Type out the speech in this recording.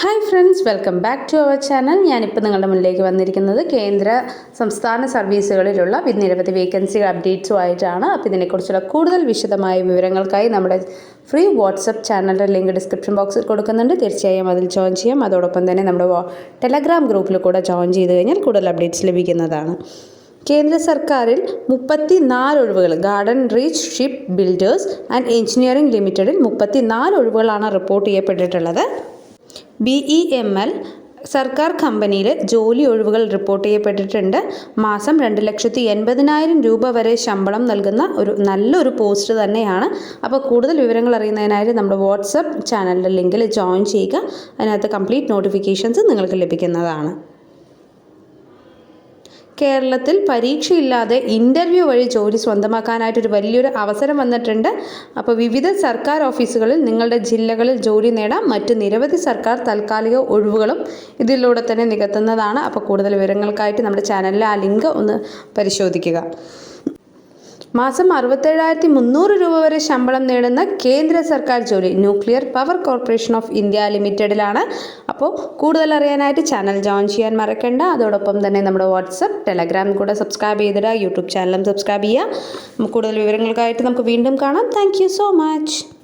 Hi friends welcome back to our channel ഞാനിപ്പോൾ നിങ്ങളുടെ മുന്നിലേക്ക് വന്നിരിക്കുന്നത് കേന്ദ്ര സംസ്ഥാന സർവീസുകളിലുള്ള നിരവധി വേക്കൻസി അപ്ഡേറ്റ്സുമായിട്ടാണ് അപ്പോൾ ഇതിനെക്കുറിച്ചുള്ള കൂടുതൽ വിശദമായ വിവരങ്ങൾക്കായി നമ്മുടെ ഫ്രീ വാട്സപ്പ് ചാനലിന്റെ ലിങ്ക് ഡിസ്ക്രിപ്ഷൻ ബോക്സിൽ കൊടുക്കുന്നുണ്ട്. തീർച്ചയായും അതിൽ ജോയിൻ ചെയ്യാം. അതോടൊപ്പം തന്നെ നമ്മുടെ ടെലഗ്രാം ഗ്രൂപ്പിൽ കൂടെ ജോയിൻ ചെയ്ത് കഴിഞ്ഞാൽ കൂടുതൽ അപ്ഡേറ്റ്സ് ലഭിക്കുന്നതാണ്. കേന്ദ്ര സർക്കാരിൽ മുപ്പത്തി നാല് ഒഴിവുകൾ Garden Reach Ship Builders and Engineering ലിമിറ്റഡിൽ മുപ്പത്തി നാല് ഒഴിവുകളാണ് റിപ്പോർട്ട് ചെയ്യപ്പെട്ടിട്ടുള്ളത്. ബി ഇ എം എൽ സർക്കാർ കമ്പനിയിൽ ജോലി ഒഴിവുകൾ റിപ്പോർട്ട് ചെയ്യപ്പെട്ടിട്ടുണ്ട്. മാസം രണ്ട് ലക്ഷത്തി എൺപതിനായിരം രൂപ വരെ ശമ്പളം നൽകുന്ന ഒരു നല്ലൊരു പോസ്റ്റ് തന്നെയാണ്. അപ്പോൾ കൂടുതൽ വിവരങ്ങൾ അറിയുന്നതിനായിട്ട് നമ്മുടെ വാട്സപ്പ് ചാനലിന്റെ ലിങ്കിൽ ജോയിൻ ചെയ്യുക. അതിനകത്ത് കംപ്ലീറ്റ് നോട്ടിഫിക്കേഷൻസ് നിങ്ങൾക്ക് ലഭിക്കുന്നതാണ്. കേരളത്തിൽ പരീക്ഷയില്ലാതെ ഇന്റർവ്യൂ വഴി ജോലി സ്വന്തമാക്കാനായിട്ടൊരു വലിയൊരു അവസരം വന്നിട്ടുണ്ട്. അപ്പോൾ വിവിധ സർക്കാർ ഓഫീസുകളിൽ നിങ്ങളുടെ ജില്ലകളിൽ ജോലി നേടാം മറ്റ് നിരവധി സർക്കാർ താൽക്കാലിക ഒഴിവുകളും ഇതിലൂടെ തന്നെ നികത്തുന്നതാണ്. അപ്പോൾ കൂടുതൽ വിവരങ്ങൾക്കായിട്ട് നമ്മുടെ ചാനലിലെ ആ ലിങ്ക് ഒന്ന് പരിശോധിക്കുക. മാസം അറുപത്തേഴായിരത്തി മുന്നൂറ് രൂപ വരെ ശമ്പളം നേടുന്ന കേന്ദ്ര സർക്കാർ ജോലി nuclear power corporation of India ലിമിറ്റഡിലാണ്. അപ്പോൾ കൂടുതൽ അറിയാനായിട്ട് ചാനൽ ജോയിൻ ചെയ്യാൻ മറക്കണ്ട. അതോടൊപ്പം തന്നെ നമ്മുടെ വാട്സപ്പ് ടെലഗ്രാം കൂടെ സബ്സ്ക്രൈബ് ചെയ്തിടുക യൂട്യൂബ് ചാനലും സബ്സ്ക്രൈബ് ചെയ്യുക. കൂടുതൽ വിവരങ്ങൾക്കായിട്ട് നമുക്ക് വീണ്ടും കാണാം. Thank so much.